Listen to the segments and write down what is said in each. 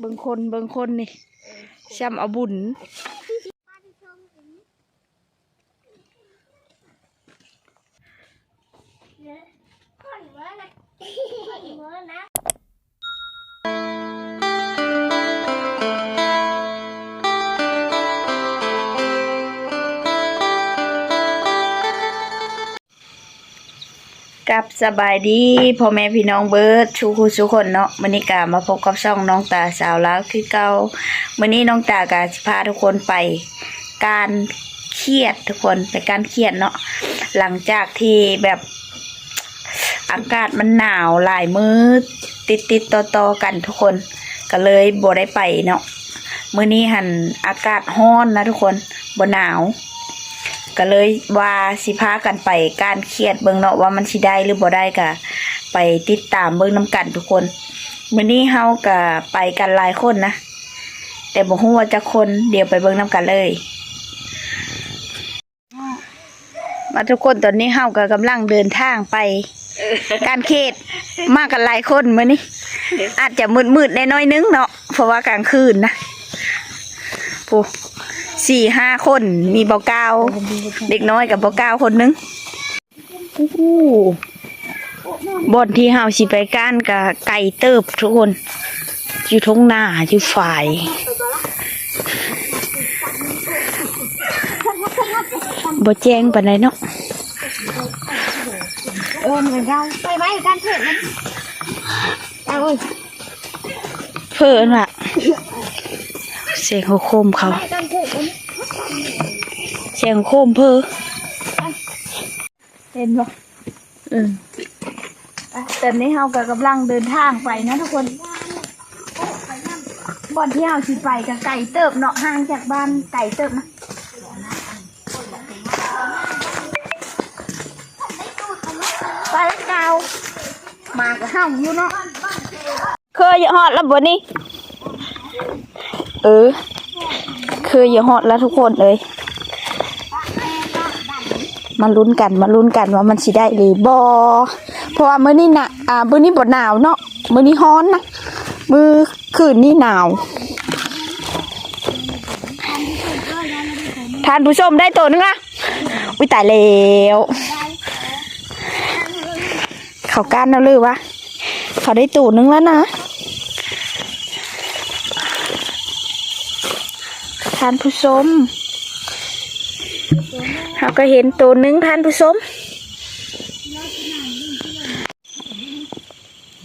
เบิ่งคนเบิ่งคนนี่ช้ำเอาบุญคนเมื่อนะคนเมื่อนะ กับสบายดีพ่อแม่พี่น้องเบิร์ดชูคูทุคนเนาะมื้อนี้กามาพบกับช่องน้องตาสาวแลาวคือเก่ามื้อนี้น้องตากาสิพาทุกคนไป การเครียดทุกคนไปการเครียดเนาะหลังจากที่แบบอากาศมันหนาวหลายมือติดติดต่อต่อกันทุกคน ก็เลยบ่ได้ไปเนาะมื้อนี้หันอากาศร้อนนะทุกคนบ่หนาว ก็เลยว่าสิพากันไปการเครียดเบิ่งเนาะว่ามันสิได้หรือบ่ได้ก็ไปติดตามเบิ่งนํกันทุกคนมื้อนี้เฮาก็ไปกันหลายคนนะ แต่บ่ฮู้ว่าจะคนเดี๋ยวไปเบิ่งนํกันเลยมาทุกคนตอนนี้เฮาก็กำลังเดินทางไป การเขตมากันหลายคนมื้อนี้อาจจะมืดๆแน่น้อยนึงเนาะเพราะว่ากลางคืนนะผู้ สี่ห้าคน มีเบาเก้าเด็กน้อยกับเบาเก้าคนนึงอู้บอนที่เฮาสิไปก้านกับไก่เติบทุกคน อยู่ทงหน้าอยู่ฝ่าย บ่แจ้งปานใดเนาะเออเหมือนเราไปไหมการเทศมันเอาเอ้ยเพิ่นว่ะเสียงโคมเขาไปการ เทศมันเสียงโคมเพ้อเห็นบ่อืมอะตอนนี้เฮาก็กำลังเดินทางไปนะทุกคนบ่อนที่เฮาสิไปกับไก่เติบเนาะห่างจากบ้านไก่เติบนะไปแล้วเกามากับเฮาอยู่เนาะเคยอย่าฮอดแล้วบ่นี่เออเคยอย่าฮอดแล้วทุกคนเลย มาลุ้นกันมาลุ้นกันว่ามันสิได้หรือบอเพราะว่ามื้อนี้นะอ่ามื้อนี้บ่หนาวเนาะมื้อนี้ร้อนนะมื้อคืนนี้หนาวท่านผู้ชมได้ตัวนึงอะอุ้ยตายแล้วเขาก้านแล้วหรือวะเขาได้ตัวนึงแล้วนะท่านผู้ชม เราก็เห็นตัวหนึ่งท่านผู้ชม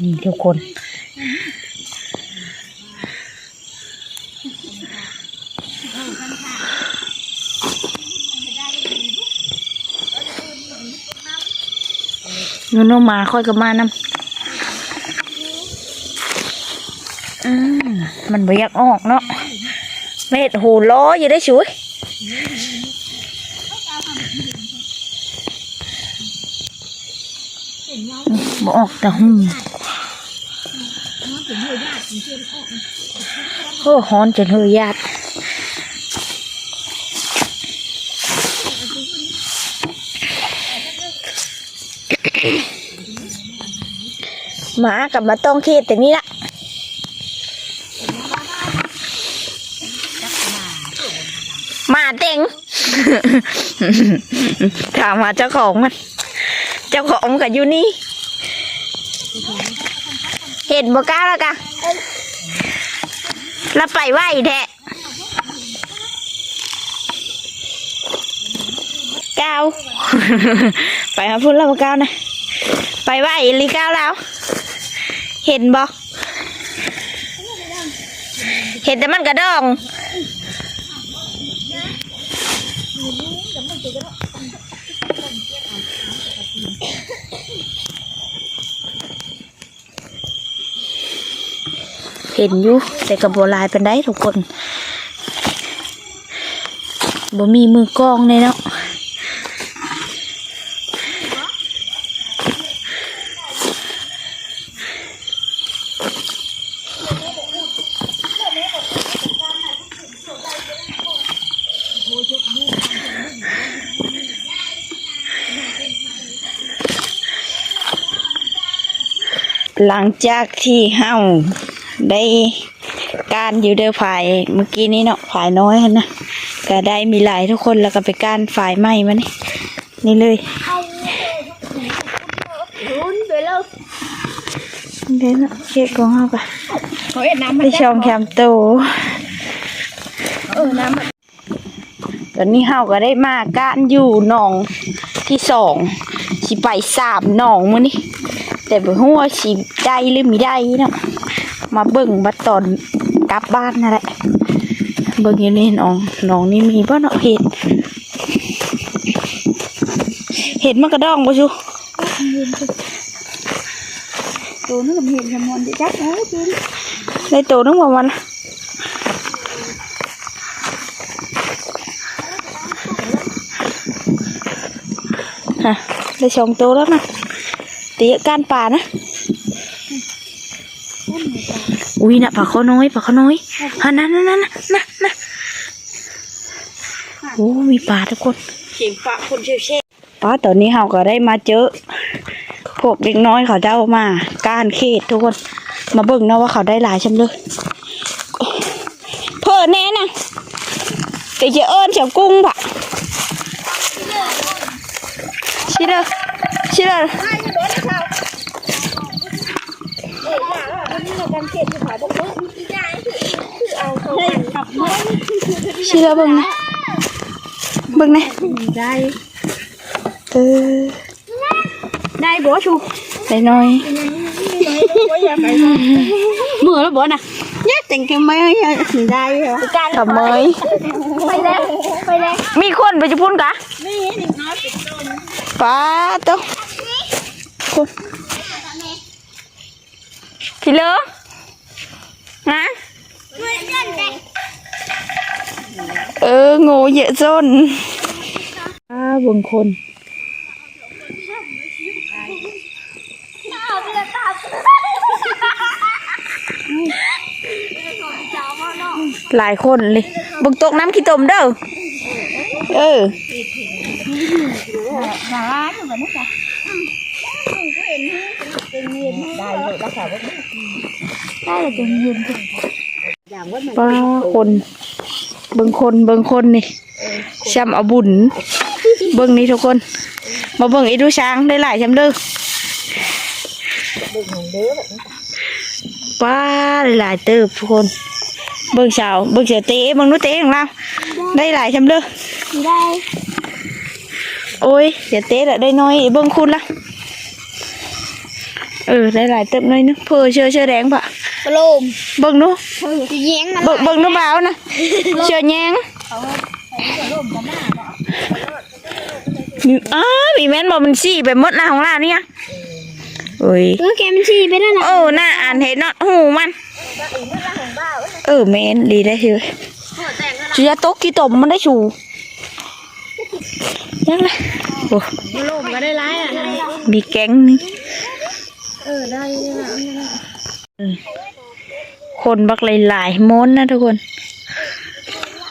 นี่ทุกคนนูโนมาค่อยกับมานำอืมมันบ่อยากออกเนาะเม็ดหูล้ออยู่ได้ช่วย บออกแต่หูโอ้ฮอนจนเฮยาติหมากับมาต้องเขตแต่นี้ละหมาเต็งถามหาเจ้าของมัน เจ้าของกับอยู่นี่ เห็นบ่กล้าแล้วกะแล้วไปไหวแท้ก้าวไปหาพุ่นแล้วบ่ก้าวนะ ไปไหวอีหลีก้าวแล้ว เห็นบ่เห็นแต่มันกระดอง เห็นอยู่แต่กับโบลายเป็นได้ทุกคนบ่มีมือกล้องเลยเนาะหลังจากที่เฮา ได้การอยู่เด้อฝ่ายเมื่อกี้นี้เนาะฝ่ายน้อยนนะก็ได้มีหลายทุกคนแล้วก็ไปการฝ่ายใหม่มานี่นี่เลยเอาลุ้นไปเลยเดี๋ยวนะเค้กของเขาเอ็ดน้ำมันได้ช่องแคมโตเออน้ำตอนนี้เฮาก็ได้มาการอยู่หนองที่สองสิไปสามหนองมื้อนี้แต่บ่ฮู้ว่าสิได้หรือไม่ได้เนาะ มาเบิ่งบัดตอนกลับบ้านนั่นแหละเบิ่งอยู่นี่หนองหนองนี่มีบ่เนาะเห็ดเห็ดมันกระดองบ่ชูตัวนึกเห็นสมอนจะจักโอ้จริงได้โตนึงบ่มันฮะได้สองตัวแล้วนะตีการป่านะ อุ้ยน่ะปลาเขาน้อยปลาเขาน้อยฮะนั่นนั่นนั่นนั่นนั่นโอ้มีปลาทุกคนเสียงปะคนเชี่ยวเชี่ยป้าตอนนี้เราก็ได้มาเจอพวกเด็กน้อยเขาเจ้ามาการเขตทุกคน มาเบิ่งเนาะว่าเขาได้หลายชำเลยเพิ่นแน่นะแต่จะเอิญเสียวกุ้งปะชิเชิเดอไม่จะโดนเออว่าวันนี้เราการเก็บที่ขายบอกว่าไม่ได้คือเอาเขากลับมาชิเดอเบิ่งนะเบิ่งนะได้เออได้บ่ชูได้น้อยมือแล้วบ่น่ะเนี่ยแต่งกันไม่ได้เหรอการทำไมไปแล้วไปแล้วมีคนไปจะพุ่นกะนี่หนึ่งน้อยปิดต้นป้าเต้าคน พี่เลิกฮะช่วยกันแต่เออโง่เยอะจนอ้าบางคนเอาไปเลยตามหลายคนเลยบึงตกน้ำขี้ตมเด้อ เออมาล้างอยู่แบบนี้จ้ะ ได้เลยราคาว่าได้เลยเป็นยืนอย่างว่ามันป้าคนเบิ่งคนเบิ่งคนนี่ช้ำเอาบุญ เบิ่งนี่ทุกคน มาเบิ่งอีดูช้างได้หลายช้ำเด้อป้าได้หลายเติบทุกคน เบิ่งสาวเบิ่งเสียเตะเบิ่งนู้เตะของเราได้หลายช้ำเด้อได้โอ้ยเสียเตะละได้น้อยเบิ่งคุณละ เออได้หลายเติบน้อยนึงเพอเชื่อเชื่อแดงปะปลมเบิ่งนู้จะแย้งมันเบิ่งเบิ่งนู้เบานะเชื่อแยงนี่อ้ามีแม่นบอกมันสี่ไปหมดหน้าของเราเนี่ยโอ้ยก็แกมันชีไปแล้วนะโอ้หน้าอ่านเห็นเนาะหูมัน เออแม่นดีได้คือจุยาตกกี่ตมมันได้ชูยังไงโอ้ปลมก็ได้ร้ายอะมีแก๊งนึง เออได้ได้คนบักหลายๆม้นนะทุกคน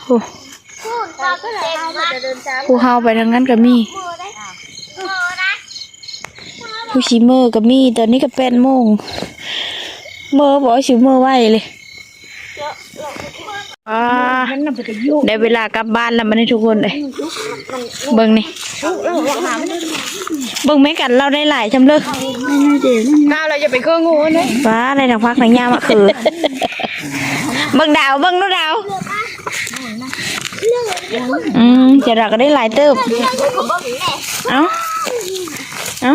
โอ้ตาก็เต็มมาจะเดินจ้าผู้เฮาไปทางนั้นก็มีมือได้มือนะผู้ชิเมอร์ก็มี ตอนนี้ก็เป็นโมง เมอร์บอกชิเมอร์ไหวเลย อ่าได้เวลากลับบ้านแล้วมันนี่ทุกคนเลยเบิ่งนี่เบิ่งแม่กันเราได้หลายจำเลยก้าเราจะไปเครื่องงูนะฟ้าอะไรทางพักทางยามอะคือเบิ่งดาวเบิ่งนู่นดาวอืมจะรักก็ได้หลายเติบเอ้าเอ้า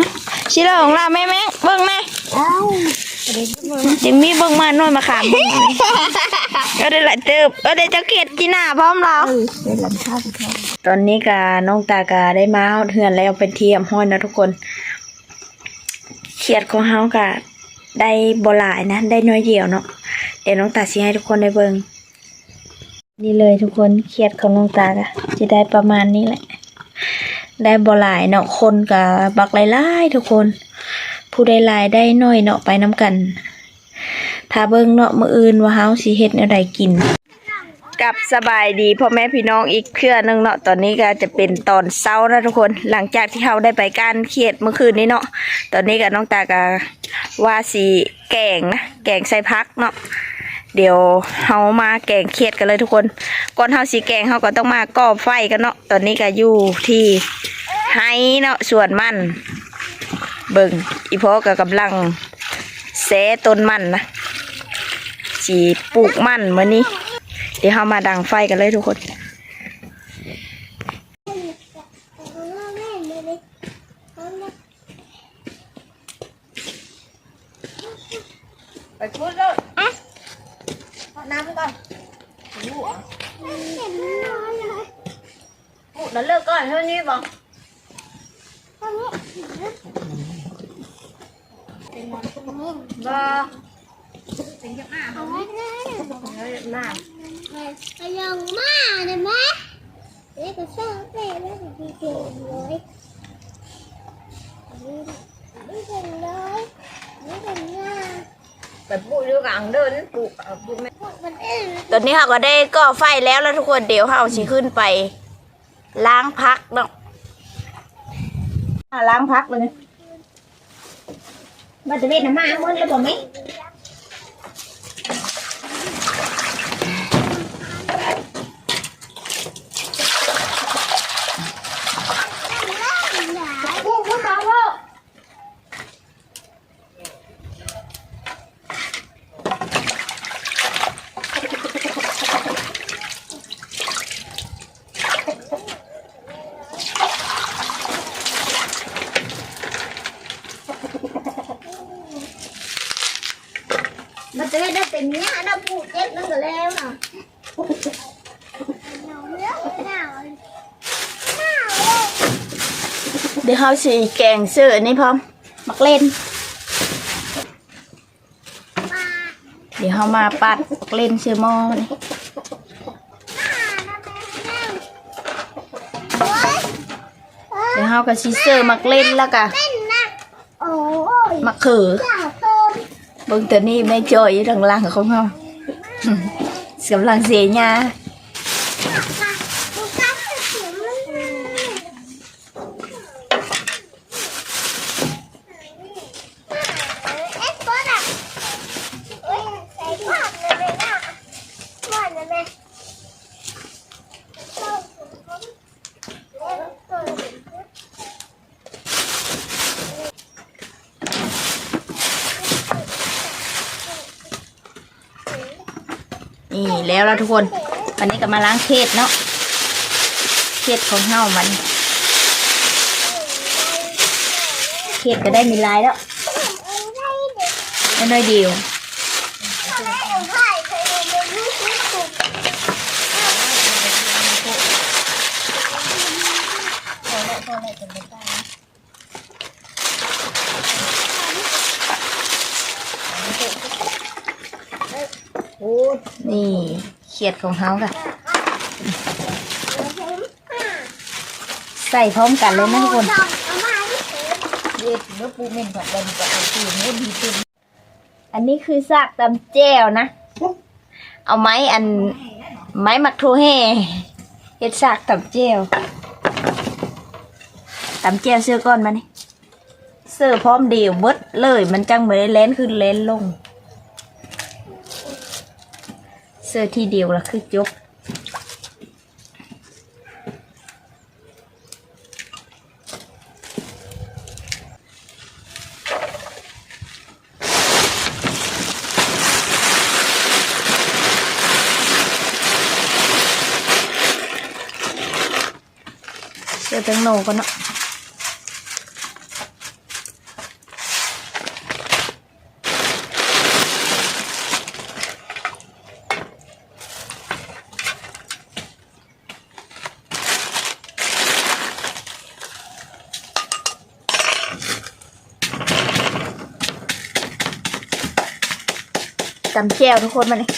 ชิลอของเราแม่แม่เบิ่งแม่ เอ้าจิมมี่เบิ่งมาหน่อยมาขามเบิ่งหน่อยก็ได้หลายเติบก็ได้เจ้าเกียดจีน่าพร้อมเราตอนนี้กาน้องตากาได้มาเฮือนแล้วเป็นเทียมห้อยนะทุกคนเขียดของเฮากะได้บหลายนะ ได้น้อยเดียวเนาะเดี๋ยวน้องตาสิให้ทุกคนได้เบิงนี่เลยทุกคนเขียดของน้องตากะจะได้ประมาณนี้แหละ ได้บหลายเนาะคนกะบักหลายๆทุกคน ผู้ได้ลายได้น้อยเนาะไปน้ำกัน ถ้าเบิ่งเนาะมืออื่นว่าเฮาสิเฮ็ดแนวใดกินกับสบายดีพ่อแม่พี่น้องอีกเครือหนึงเนาะตอนนี้ก็จะเป็นตอนเช้านะทุกคนหลังจากที่เราได้ไปการเขียดเมื่อคืนนี้เนาะตอนนี้กับน้องตากาว่าสีแกงนะแกงใส่พักเนาะเดี๋ยวเฮามาแกงเขียดกันเลยทุกคนก่อนเฮาสีแกงเฮาก็ต้องมาก่อไฟกันเนาะตอนนี้ก็อยู่ที่ไฮเนาะสวนมัน เบิ่งอีพ่อก็กำลังแซะต้นมันนะสีปลูกมันมื้อนี้ เดี๋ยวเฮามาดังไฟกันเลยทุกคนไปพูดเลยเอาน้ำก่อนพูดแล้วเลิกก่อนเท่านี้บอก บอเป็นยังไงหน้าไปลงมาได้ไหมเด็กก็ชอบเตะแล้วก็ดีเก่งเลยนี่เป็นเลยนี่เป็นงาไปพูดด้วยกันเดินปลูกเอาพูดไหมพวกมันเอ้ยตอนนี้เขาก็ได้ก่อไฟแล้วแล้วทุกคนเดี๋ยวเขาสิขึ้นไป ล้างพักเนาะ ล้างพักเลยมาจะเล่นน้ำมาเมื่อไรบอกไหม พวกพวกเขาพวก มันจะได้เป็นเนี้ยนะพูดเจ็บนั่นก็แล้วนะ หนาวเยอะหนาวหนาวเลย เดี๋ยวเขาสิแกงเสื้อนี่พร้อมมักเล่น เดี๋ยวเขามาปัดมักเล่นเสื้อมอนี่เดี๋ยวเขาก็สิเสื้อมักเล่นแล้วก็เป็นนะมักเขืออยากเบิ่งตัวนี้แม่จอยอยู่ทางล่างของเขากำลังเสียหญ้า ค่ะดูการเสียงมันเอ็กซ์โพสอะเอ้ยใส่ผ้าเลยไหมน่ะผ้าเลยไหม นี่แล้วแล้วทุกคน วันนี้ก็มาล้างเขตเนาะเขตของเฮามันเขตก็ได้มีลายแล้วน้อยเดียวนี่ ขียดของเขาค่ะ ใส่พร้อมกันเลยนะทุกคนเย็ดเนื้อปูเม่นผัดดันกับปูนู้นดีขึ้นอันนี้คือซากตำแจวนะ เอาไม้อันไม้มักโทแห่เฮ็ดซากตำแจวตำแจวเสื้อก้อนมานี่เสื้อพร้อมเดียวเบิดเลย มันจังเหมือนได้แลนขึ้นแลนลง เสื้อที่เดียวละคือจบเสื้อแตงโนก็เนาะ ตำแก้วทุกคนมาเลย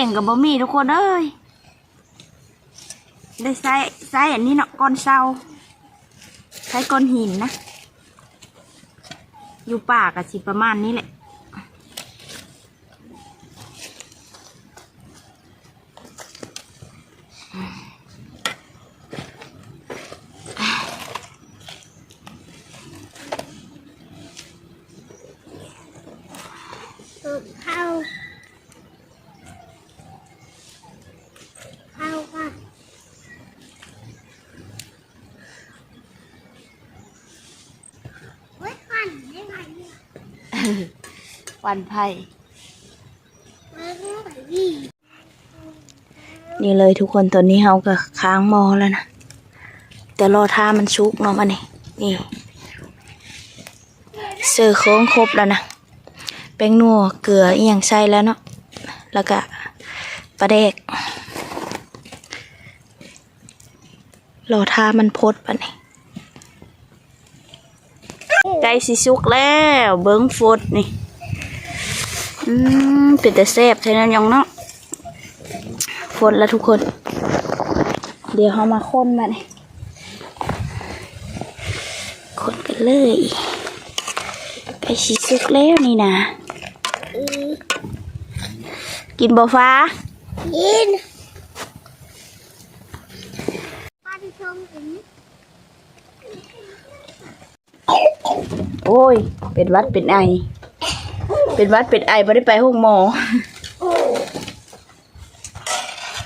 ่งกับบ่มีทุกคนเอ้ยได้ใส่ใส่อันนี้เนาะก้อนเศร้าใช้ก้อนหินนะ อยู่ป่ากับสิประมาณนี้แหละ เข้าเข้าค่ะเฮ้ยฟันได้ไงเนี่ย วันไพ่นี่เลยทุกคนตอนนี้เฮาก็ค้างมอแล้วนะ แต่รอท่ามันชุกเนาะมันนี่นี่เสือโค้งครบแล้วนะแป้งนัวเกลืออีหยังใส่แล้วเนาะแล้วก็ปลาแดกรอท่ามันพดปะนี่ใกล้สิสุกแล้ว เบิ้งฟดนี่ อืมเป็นแต่แซ่บใช่นั้นยองเนาะฝนแล้วทุกคน เดี๋ยวเขามาค้นมาเนี่ยคนกันเลยไก่ชีสุกแล้วนี่นะอืมกินบ่ฟ้ายินฟันชมถึงโอ้ย เป็นหวัดเป็นไอ เป็นหวัดเป็นไอไม่ได้ไปห้องหมอ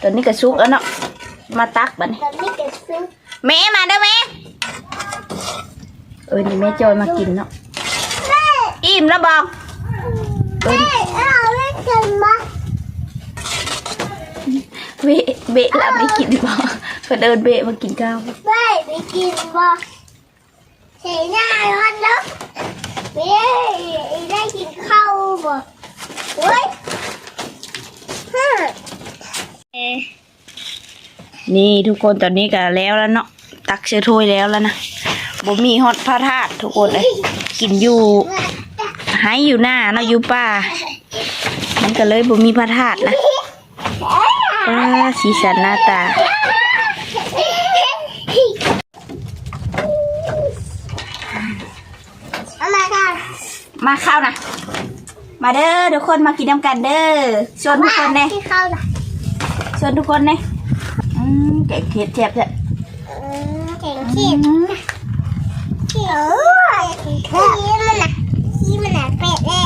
ตอนนี้ก็สุกแล้วเนาะ มาตักบัดนี้ ตอนนี้เกิดซึ้งแม่มาเด้อแม่เออนี่แม่จอยมากินเนาะแม่อิ่มแล้วบอกเออแม่เอาเล่นกันมาเบะเบะแล้วไม่กินบ่ก็เดินเบะมากินข้าวแม่ไปกินบ่เสียหน้าร้อนแล้ว แม่ได้กินข้าวบ่เว้ยฮึ่มนี่ทุกคนตอนนี้ก็แล้วแล้วเนาะตักเชื้อถ้วยแล้วแล้วนะบ่มีฮอตพระธาตุทุกคนเลยกินอยู่หายอยู่หน้าเนาะอยู่ป่ามันก็เลยบ่มีพระธาตุนะว้าสีสันหน้าตาเอามาค่ะ มาข้าวนะมาเด้อทุกคนมากินน้ำกันเด้อชวนทุกคนเน่ที่ข้าวน่ะชวนทุกคนเน่อืมแกงเผ็ดแซ่บจ้ะอืมเก่งขี้ขี้เออขี้มันน่ะขี้มันน่ะเป็ดแน่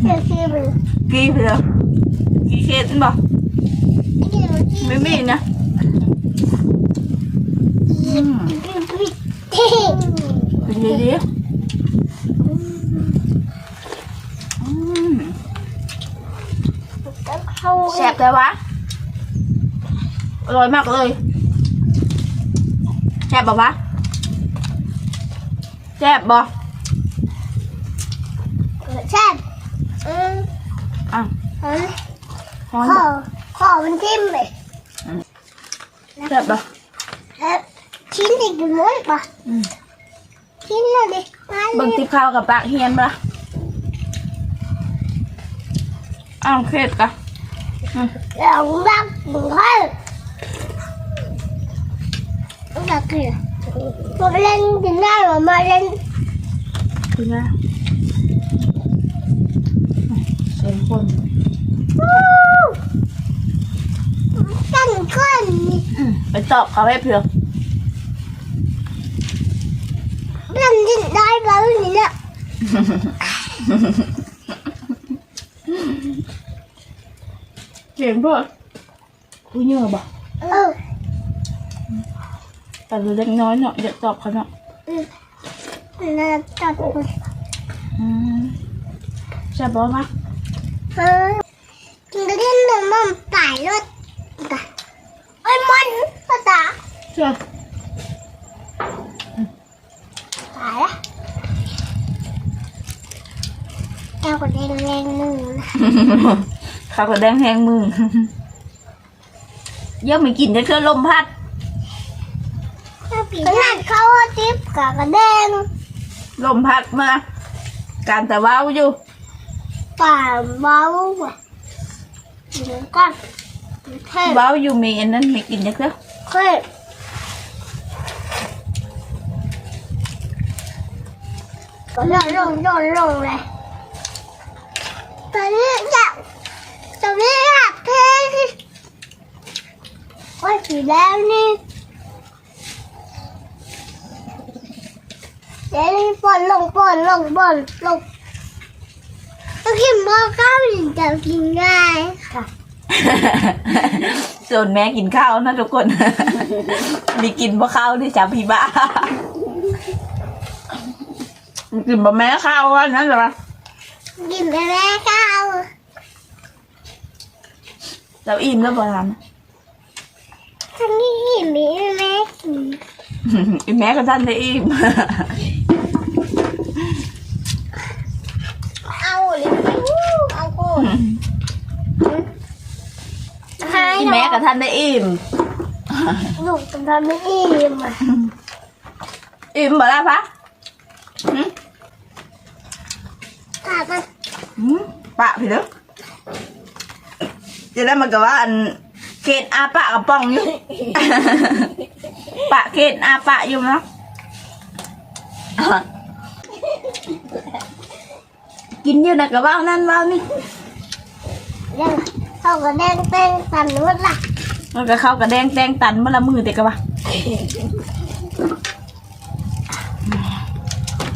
เชื่อชื่อมือกี่เผือกี่เค็ดบ่ขี้มันขี้ไม่มีนะอืมขี้เป็นดีดีอืม เข้า แซ่บแต่วะอร่อยมากเลยแซ่บบ่วะแซ่บบ่แซ่บอืมอะอืมหอมขอบ่ขอมันทิ่มเลยแซ่บบ่แล้วชิ้นอีกม้วนป่ะอืมชิ้นเลยดิมาเลเบิ่งยติบข้าวกับปากเฮียนบ่ล่ะอ้าวเค็ดกะ อืมแล้วรักบุ้งให้รักเลยมาเล่นกินได้หรอมาเล่นคือนะเสียงคนตั้งก้นอืมไปตอบเขาให้เพียงเล่นกินได้แบบนี้เนี่ย เสียงเพื่อกูเยอะบ่เออแต่เล็กน้อยเนาะอย่าตอบเขาเนาะอืมน่าจัดเลยอืมใช่บ่มะเออกินได้หนึ่งมันตายรถกันไอ้มันภาษาใช่ตายละเจ้าก็แดงแรงหนึ่งนะ เขาก็แดงแหงมือเยอะไม่กินจะเคลื่อนลมพัดขนาดเขาจิ๊บกับกระแดงลมพัดมา การแต่ว้าวอยู่ป่าเบาว่ะเดี๋ยวก่อนเท่เว้าอยู่มีอันนั้นไม่กินจักเด้อเท่ก็ลงลงลงลงเลยตอนนี้อยากตอนนี้อยากเท่ ว่าสีแล้วนี่เดี๋ยวนี้ปนลงปนลงปนลงต้องกินหม้อข้าวถึงจะกินง่ายค่ะ ส่วนแม่กินข้าวนะทุกคน มีกินบ่ข้าวที่จ้าพี่บ้า กินบ่แม่ข้าวว่านั้นเหรอกินไปแม่ข้าว เราอิ่มแล้วบ่ทัน ทั้งนี้กินมีแม่กินอีแม่ก็ท่านได้อิ่มเอาเลยเอาโกูให้อีแม่ก็ท่านได้อิ่มหนูจะทำไม่อิ่มอะอิ่มบ่ล่ะพะหึถามมันหึปะพี่เด้อจะได้มันก็ว่าอัน เขตอาปะกับป้องอยู่ ปะเขตอาปะอยู่เนาะกินอยู่นะก็เว่านั่นเว่านี่เรื่องเขาก็แดงเต้นตันนู้นล่ะมันก็เข้ากระแดงแดงตันเมื่อละมือเด็กกะวะ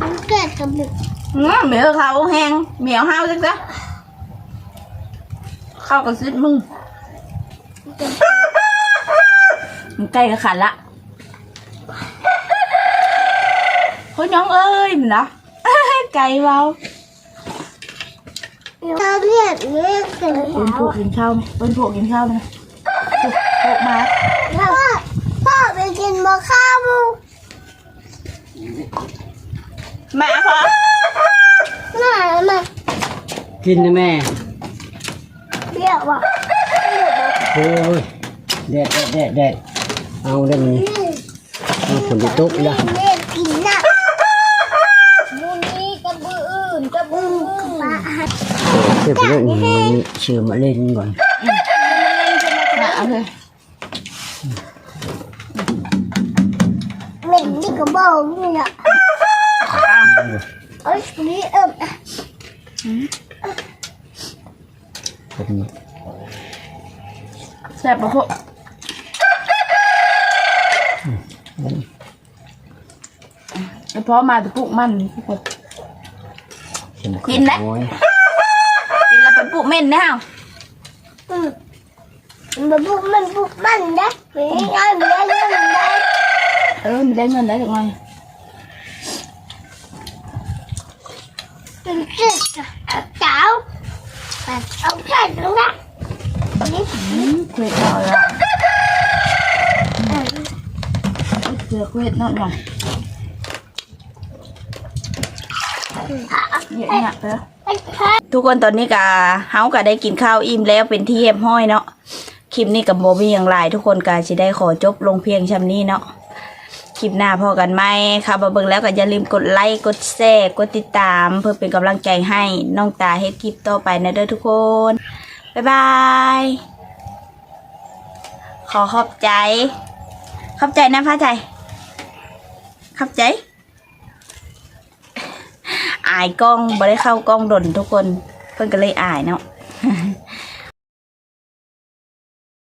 มันเกิดกับมึงอื้อเหมียวเขาแห้งเหมียวห้าวจังจ้ะเข้ากับซิดมึง มันใกล้กับขันละโอ้ยน้องเอ้ยมันนะไก่เบาเราเรียกเรียกเสร็จเป็นพแล้ววกกินข้าวไหมเป็นพวกกินข้าวไหมพวกมาพ่อพ่อไปกินหม้อข้าวแม่พอน่ามากินนะแม่ เบี้ยวอะ โอ้ยแดดแดดแดดแดดเอาได้มันเอาผลไปตุกเรีละยกเรียกกินน่ะมูนี่กับมืออื่นกับมือมาเชื่อไปเรื่องนี้มันเชื่อมาเล่นก่อนแม่เอาเลยเหม็นนี่ก็บอกนี่น่ะเอ้ยนี่เอิ่มแบบนี้ แซ่บปะพวกไอ้พ่อมาจะปลูกมันทุกคนกินนะโอ้ยกินแล้วเป็นปลูกเม่นแน่วอืมมันบุกมันบุกมันได้ไม่ง่ายไม่ได้เรื่องได้เออมันได้เงินได้ถึงไงเป็นเสื้อเจ้าแบบเอาใส่ตรงนั้นนี่คุยต่อละ เจอคุยนอนหน่อยเยอะแยะเด้อไอ้แค่ทุกคนตอนนี้ก็เฮาก็ได้กินข้าวอิ่มแล้วเป็นที่เรียบห้อยเนาะคลิปนี้กับโมมีอย่างไรทุกคนก็จะได้ขอจบลงเพียงชำนี้เนาะคลิปหน้าพอกันไหมค่ะมาเบิ่งแล้วก็อย่าลืมกดไลค์กดแชร์กดติดตาม เพื่อเป็นกำลังใจให้น้องตาเฮ็ดคลิปต่อไปนะเด้อทุกคน บ๊ายบายขอขอบใจ ขอบใจนะพระใจ ขอบใจ อายกล้องบ่ได้เข้ากล้องดนทุกคน เพิ่นก็เลยอายเนาะ